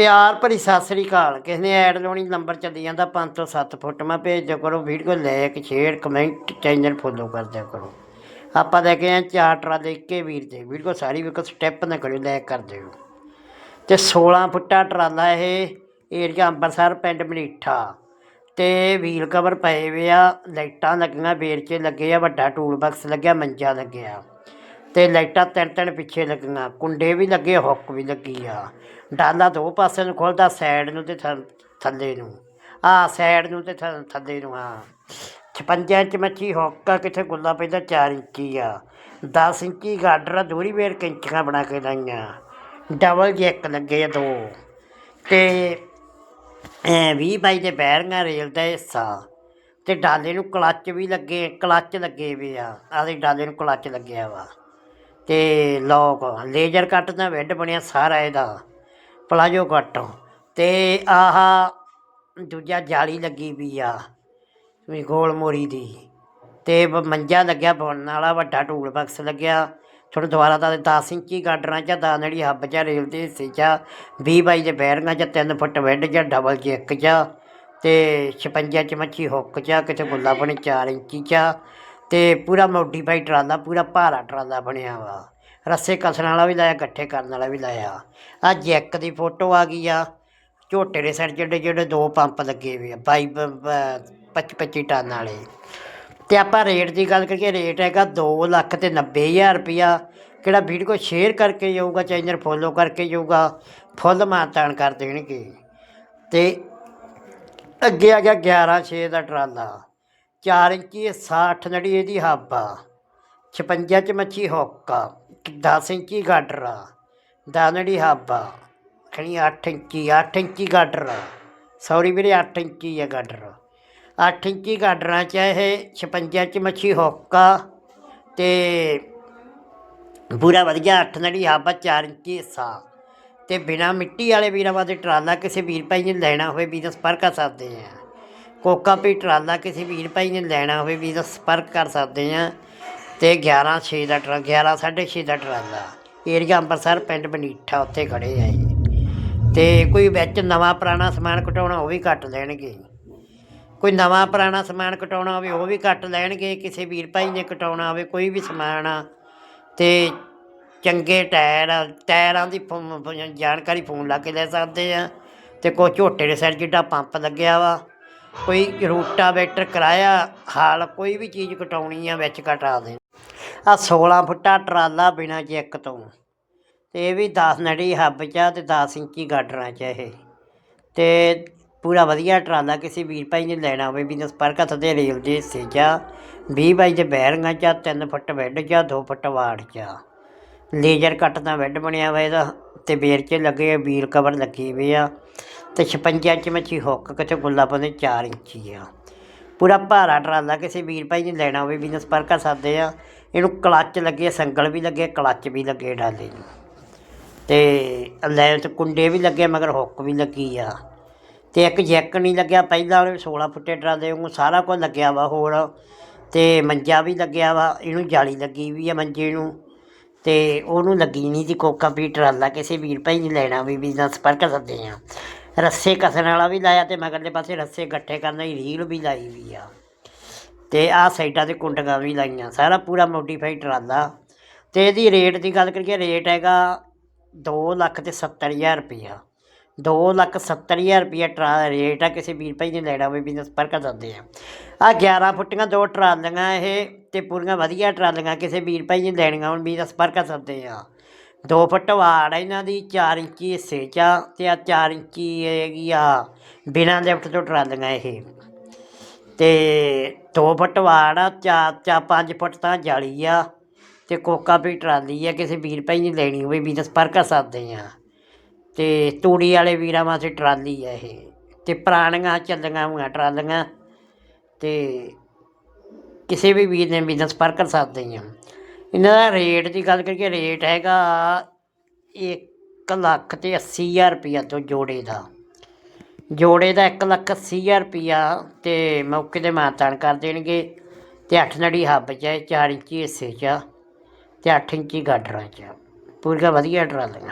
ਪਿਆਰ ਭਰੀ ਸਤਿ ਸ੍ਰੀ ਅਕਾਲ। ਕਿਸ ਨੇ ਐਡ ਲਾਉਣੀ ਨੰਬਰ ਚੱਲੀ ਜਾਂਦਾ 5 ਤੋਂ 7 ਫੁੱਟ। ਮੈਂ ਭੇਜ ਦਿਆ ਕਰੋ video like share comment channel follow ਕਰ ਦਿਆ ਕਰੋ। ਆਪਾਂ ਲੈ ਕੇ ਆਏ ਚਾਰ ਟਰਾਲੇ ਇੱਕੇ ਵੀਰ ਦੇ ਵੀਡੀਓ ਸਾਰੀ ਵੇਖੋ ਸਟੈਪ ਨਾ ਕਰਿਓ ਲਾਇਕ ਕਰ ਦਿਓ। ਤੇ 16 ਫੁੱਟਾ ਟਰਾਲਾ ਇਹ ਏਰੀਆ ਅੰਬਰਸਰ, ਪਿੰਡ ਮਲੀਠਾ ਤੇ ਵੀਲ ਕਵਰ ਪਏ ਵੇ ਆ, ਲਾਈਟਾਂ ਲੱਗੀਆਂ, ਵੇਰਚੇ ਲੱਗੇ ਆ, ਵੱਡਾ ਟੂਲ ਬਾਕਸ ਲੱਗਿਆ, ਮੰਜਾ ਲੱਗਿਆ। ਤੇ ਲਾਈਟਾਂ ਤਿੰਨ ਤਿੰਨ ਪਿੱਛੇ ਲੱਗੀਆਂ, ਕੁੰਡੇ ਵੀ ਲੱਗੇ, ਹੁੱਕ ਵੀ ਲੱਗੀ ਆ। ਡਾਲਾ ਦੋ ਪਾਸੇ ਨੂੰ ਖੁੱਲਦਾ, ਸਾਈਡ ਨੂੰ ਤੇ ਥ- ਥੱਲੇ ਨੂੰ। ਆ, ਸਾਈਡ ਨੂੰ ਤੇ ਥ- ਥੱਲੇ ਨੂੰ, ਆ। 56 ਇੰਚ ਮੱਛੀ ਹੁੱਕ ਆ, ਕਿੱਥੇ ਗੁੱਲਾ ਪੈਂਦਾ 4 ਇੰਚੀ ਆ। 10 ਇੰਚੀ ਗਾਡਰ ਆ ਦੋਹਰੀ ਵੇਰ ਕੈਂਚੀਆਂ ਬਣਾ ਕੇ ਲਾਈਆਂ। ਡਬਲ ਜੈਕ ਲੱਗੇ ਆ ਦੋ। ਤੇ ਐ 20 ਬਾਈ ਦੇ ਬੈਰਿੰਗਾਂ ਰੇਲ ਦਾ ਹਿੱਸਾ। ਤੇ ਡਾਲੇ ਨੂੰ ਕਲੱਚ ਵੀ ਲੱਗੇ, ਕਲੱਚ ਲੱਗੇ ਵੀ ਆ। ਆਦੇ ਡਾਲੇ ਨੂੰ ਕਲੱਚ ਲੱਗਿਆ ਵਾ। ਤੇ ਲੋਕ ਲੇਜ਼ਰ ਕੱਟ ਦਾ ਵੈੱਡ ਬਣਿਆ ਸਾਰਾ ਇਹਦਾ, ਪਲਾਜੋ ਕੱਟ। ਤੇ ਆਹ ਦੂਜਾ ਜਾਲੀ ਲੱਗੀ ਵੀ ਆ, ਵੀ ਗੋਲ ਮੋਰੀ ਦੀ। ਤੇ ਮੰਜਾ ਲੱਗਿਆ ਬੁਣਨ ਵਾਲਾ, ਵੱਡਾ ਟੂਲ ਬਕਸ ਲੱਗਿਆ। ਥੋੜਾ ਦੁਬਾਰਾ ਤਾਂ 10 ਇੰਚੀ ਗਾਡਰਾਂ ਚ ਦਾ ਨੜੀ ਹੱਬ ਚ, ਰੇਲ ਦੇ ਹਿੱਸੇ ਚ 20 ਬਾਈ ਦੇ ਬੈਰਿੰਗਾਂ ਚ 3 ਫੁੱਟ ਵੈੱਡ ਚ, ਡਬਲ 'ਚ ਇੱਕ ਚ, ਤੇ 56 ਚ ਮੱਛੀ ਹੁੱਕ ਚ, ਕਿਤੇ ਗੁੱਲਾ ਬਣੇ 4 ਇੰਚੀ ਚ। ਤੇ ਪੂਰਾ ਮੋਡੀਫਾਈ ਟਰਾਲਾ, ਪੂਰਾ ਭਾਰਾ ਟਰਾਲਾ ਬਣਿਆ ਵਾ। ਰੱਸੇ ਕਸਣ ਵਾਲਾ ਵੀ ਲਾਇਆ ਇਕੱਠੇ ਕਰਨ ਵਾਲਾ ਵੀ ਲਾਇਆ। ਆ ਜੈਕ ਦੀ ਫੋਟੋ ਆ ਗਈ ਆ। ਝੋਟੇ ਦੇ ਸਿਰ ਜਿਹੜੇ ਜਿਹੜੇ ਦੋ ਪੰਪ ਲੱਗੇ ਹੋਏ ਆ, ਬਾਈ 25 25 ਟਨ ਵਾਲੇ। ਤੇ ਆਪਾਂ ਰੇਟ ਦੀ ਗੱਲ ਕਰੀਏ ਰੇਟ ਹੈਗਾ 2 ਲੱਖ ਤੇ 90000 ਰੁਪਿਆ ਕਿਹੜਾ ਵੀਡੀਓ ਸ਼ੇਅਰ ਕਰਕੇ ਜਾਊਗਾ ਚੈਨਲ ਫੋਲੋ ਕਰਕੇ ਜਾਊਗਾ, ਫੁੱਲ ਮਾਨਤਾਨ ਕਰ ਦੇਣਗੇ। ਤੇ ਅੱਗੇ ਆ ਗਿਆ 11 6 ਦਾ ਟਰਾਲਾ। 4 ਇੰਚੀ 60 ਨੜੀ ਇਹਦੀ ਹਾਬਾ ਆ। 56 ਚ ਮੱਛੀ ਹੋਕਾ ਆ 10 ਇੰਚੀ ਗਾਡਰ ਆ। ਦਾਨੜੀ ਹੱਬ ਆ। ਖਣੀ 8 ਇੰਚੀ 8 ਇੰਚੀ ਗਾਡਰ ਆ। ਸੌਰੀ ਵੀਰੇ 8 ਇੰਚੀ ਆ ਗਾਡਰ। 8 ਇੰਚੀ ਗਾਡਰਾਂ ਚ ਇਹ 56 ਚ ਮੱਛੀ ਹੋਕਾ ਆ ਤੇ ਪੂਰਾ ਵਧੀਆ 8 ਨੜੀ ਹੱਬ ਆ 4 ਇੰਚੀ ਹਿੱਸਾ। ਤੇ ਬਿਨਾ ਮਿੱਟੀ ਵਾਲੇ ਵੀਰਾਂ ਵਾਸਤੇ ਟਰਾਲਾ ਕਿਸੇ ਵੀਰ ਭਾਈ ਨੇ ਲੈਣਾ ਹੋਵੇ ਵੀ ਪਰ ਕਰ ਸਕਦੇ ਆ। ਕੋਕਾ ਪੀ ਟਰਾਲਾ ਕਿਸੇ ਵੀਰ ਭਾਈ ਨੇ ਲੈਣਾ ਹੋਵੇ ਵੀ ਤਾਂ ਸੰਪਰਕ ਕਰ ਸਕਦੇ ਆ ਤੇ 11 6 ਦਾ ਟਰਾ 11 6.5 ਦਾ ਟਰਾਲਾ। ਏਰੀਆ ਅੰਮ੍ਰਿਤਸਰ ਪਿੰਡ ਬਨੀਠਾ ਉੱਥੇ ਖੜੇ ਆ ਜੀ ਤੇ ਕੋਈ ਵਿੱਚ ਨਵਾਂ ਪੁਰਾਣਾ ਸਮਾਨ ਕਟਾਉਣਾ ਉਹ ਵੀ ਕੱਟ ਲੈਣਗੇ। ਕੋਈ ਨਵਾਂ ਪੁਰਾਣਾ ਸਮਾਨ ਕਟਾਉਣਾ ਹੋਵੇ ਉਹ ਵੀ ਕੱਟ ਲੈਣਗੇ। ਕਿਸੇ ਵੀਰ ਭਾਈ ਨੇ ਕਟਾਉਣਾ ਹੋਵੇ ਕੋਈ ਵੀ ਸਮਾਨ ਆ। ਤੇ ਚੰਗੇ ਟਾਇਰ ਆ, ਟਾਇਰਾਂ ਦੀ ਫੋ- ਜਾਣਕਾਰੀ ਫੋਨ ਲਾ ਕੇ ਲੈ ਸਕਦੇ ਆ। ਤੇ ਕੋਈ ਝੋਟੇ ਦੇ ਸਿਰ ਜਿੱਡਾ ਪੰਪ ਲੱਗਿਆ ਵਾ। ਕੋਈ ਰੂਟਾਵੇਟਰ ਕਰਾਇਆ, ਹਾਲ ਕੋਈ ਵੀ ਚੀਜ਼ ਕਟਾਉਣੀ ਆ, ਵਿੱਚ ਕਟਾ ਦੇ ਆ 16 ਫੁੱਟਾ ਟਰਾਲਾ ਬਿਨਾ ਚੈੱਕ ਤੋਂ ਤੇ ਇਹ ਵੀ 10 ਨੜੀ ਹੱਬ ਚ ਆ ਤੇ 10 ਇੰਚੀ ਗਾਡਰਾਂ ਚ ਇਹ ਤੇ ਪੂਰਾ ਵਧੀਆ ਟਰਾਲਾ ਕਿਸੇ ਵੀਰ ਭਾਈ ਨੇ ਲੈਣਾ ਹੋਵੇ ਵੀ ਸੰਪਰਕ ਹੱਥ ਦੇ ਰੇਲ ਦੇ ਹਿੱਸੇ ਚ ਆ। 20 ਬਾਈ ਦੇ ਬੈਰਿੰਗਾਂ ਚ 3 ਫੁੱਟ ਬੈੱਡ ਚ 2 ਫੁੱਟ ਵਾੜ ਚ ਆ। ਲੇਜ਼ਰ ਕੱਟ ਦਾ ਬੈੱਡ ਬਣਿਆ ਵਾ ਇਹਦਾ ਤੇ ਬੇਰ 'ਚ ਲੱਗੇ ਆ, ਵੀਲ ਕਵਰ ਲੱਗੀ ਹੋਏ ਆ ਤੇ 56 ਇੰਚ ਮੱਛੀ ਹੁੱਕ ਕਿਤੇ ਗੁੱਲਾ ਪਾਉਂਦੇ 4 ਇੰਚੀ ਆ। ਪੂਰਾ ਭਾਰਾ ਟਰਾਲਾ ਕਿਸੇ ਵੀਰ ਭਾਈ ਨੇ ਲੈਣਾ ਹੋਵੇ ਬਿਜ਼ਨਸ ਪਰ ਕਰ ਸਕਦੇ ਆ। ਇਹਨੂੰ ਕਲੱਚ ਲੱਗੇ, ਸੰਗਲ ਵੀ ਲੱਗੇ, ਕਲੱਚ ਵੀ ਲੱਗੇ ਡਾਲੇ ਨੂੰ। ਤੇ ਲੈ ਤੇ ਕੁੰਡੇ ਵੀ ਲੱਗੇ, ਮਗਰ ਹੁੱਕ ਵੀ ਲੱਗੀ ਆ। ਤੇ ਇੱਕ ਜੈਕ ਨਹੀਂ ਲੱਗਿਆ, ਪਹਿਲਾਂ ਉਹਨੇ 16 ਫੁੱਟੇ ਟਰਾਲੇ ਨੂੰ ਸਾਰਾ ਕੁਝ ਲੱਗਿਆ ਵਾ ਹੋਰ। ਤੇ ਮੰਜਾ ਵੀ ਲੱਗਿਆ ਵਾ, ਇਹਨੂੰ ਜਾਲੀ ਲੱਗੀ ਵੀ ਆ ਮੰਜੇ ਨੂੰ। ਤੇ ਉਹਨੂੰ ਲੱਗੀ ਨਹੀਂ ਸੀ ਕੋਕਾ ਵੀ ਟਰਾਲਾ ਕਿਸੇ ਵੀਰ ਭਾਈ ਨੇ ਲੈਣਾ ਵੀ ਬਿਜ਼ਨਸ ਪਰ ਕਰ ਸਕਦੇ ਆ। ਰੱਸੇ ਕਸਣ ਵਾਲਾ ਵੀ ਲਾਇਆ ਤੇ ਮਗਰਲੇ ਪਾਸੇ ਰੱਸੇ ਇਕੱਠੇ ਕਰਨ ਦੀ ਰੀਲ ਵੀ ਲਾਈ ਵੀ ਆ। ਤੇ ਆਹ ਸਾਈਡਾਂ ਤੇ ਕੁੰਡਗਾ ਵੀ ਲਾਈਆਂ, ਸਾਰਾ ਪੂਰਾ ਮੋਡੀਫਾਈ ਟਰਾਲਾ ਤੇ ਇਹਦੀ ਰੇਟ ਦੀ ਗੱਲ ਕਰੀਏ ਰੇਟ ਹੈਗਾ 2 ਲੱਖ ਤੇ 70000 ਰੁਪਈਆ 2 ਲੱਖ 70000 ਰੁਪਈਆ ਟਰਾ ਰੇਟ ਆ, ਕਿਸੇ ਵੀਰ ਭਾਈ ਨੇ ਲੈਣਾ ਹੋਵੇ ਬਿਜ਼ਨਸ ਪਰ ਕਰ ਸਕਦੇ ਆ। ਆ 11 ਫੁੱਟੀਆਂ ਦੋ ਟਰਾਲੀਆਂ ਇਹ ਤੇ ਪੂਰੀਆਂ ਵਧੀਆ ਟਰਾਲੀਆਂ, ਕਿਸੇ ਵੀਰ ਭਾਈ ਨੇ ਲੈਣੀਆਂ ਹੋਣ ਬਿਜ਼ਨਸ ਪਰ ਕਰ ਸਕਦੇ ਆ। ਦੋ ਫੁੱਟ ਵਾੜ ਆ ਇਹਨਾਂ ਦੀ 4 ਇੰਚੀ ਹਿੱਸੇ ਚ ਆ ਤੇ ਆ 4 ਇੰਚੀ ਹੈਗੀ ਆ ਬਿਨਾਂ ਲਿਫਟ ਤੋਂ ਟਰਾਲੀਆਂ ਇਹ। ਤੇ ਦੋ ਫੁੱਟ ਵਾੜ ਆ, ਚਾਰ ਚਾ 5 ਫੁੱਟ ਤਾਂ ਜਾਲੀ ਆ ਤੇ ਕੋਕਾ ਵੀ ਟਰਾਲੀ ਆ, ਕਿਸੇ ਵੀਰ ਭਾਈ ਨੇ ਲੈਣੀ ਹੋਵੇ ਬਿਜ਼ਨਸ ਪਰ ਕਰ ਸਕਦੇ ਆ। ਤੇ ਤੂੜੀ ਵਾਲੇ ਵੀਰਾਂ ਵਾਸਤੇ ਟਰਾਲੀ ਆ ਇਹ। ਤੇ ਪੁਰਾਣੀਆਂ ਚੱਲੀਆਂ ਹੋਈਆਂ ਟਰਾਲੀਆਂ ਤੇ ਕਿਸੇ ਵੀ ਵੀਰ ਨੇ ਬਿਜ਼ਨਸ ਪਰ ਕਰ ਸਕਦੇ ਆ। ਇਹਨਾਂ ਦਾ ਰੇਟ ਦੀ ਗੱਲ ਕਰੀਏ ਰੇਟ ਹੈਗਾ 1 ਲੱਖ ਤੇ 80000 ਰੁਪਈਆ ਤੋਂ ਜੋੜੇ ਦਾ। ਜੋੜੇ ਦਾ 1 ਲੱਖ 80000 ਰੁਪਈਆ ਤੇ ਮੌਕੇ ਤੇ ਮਾਨਤਾਨ ਕਰ ਦੇਣਗੇ ਤੇ 8 ਨੜੀ ਹੱਬ ਚ 4 ਇੰਚੀ ਹਿੱਸੇ ਚ ਤੇ 8 ਇੰਚੀ ਗਾਡਰਾਂ ਚ ਪੂਰੀਆਂ ਵਧੀਆ ਟਰਾਲੀਆਂ।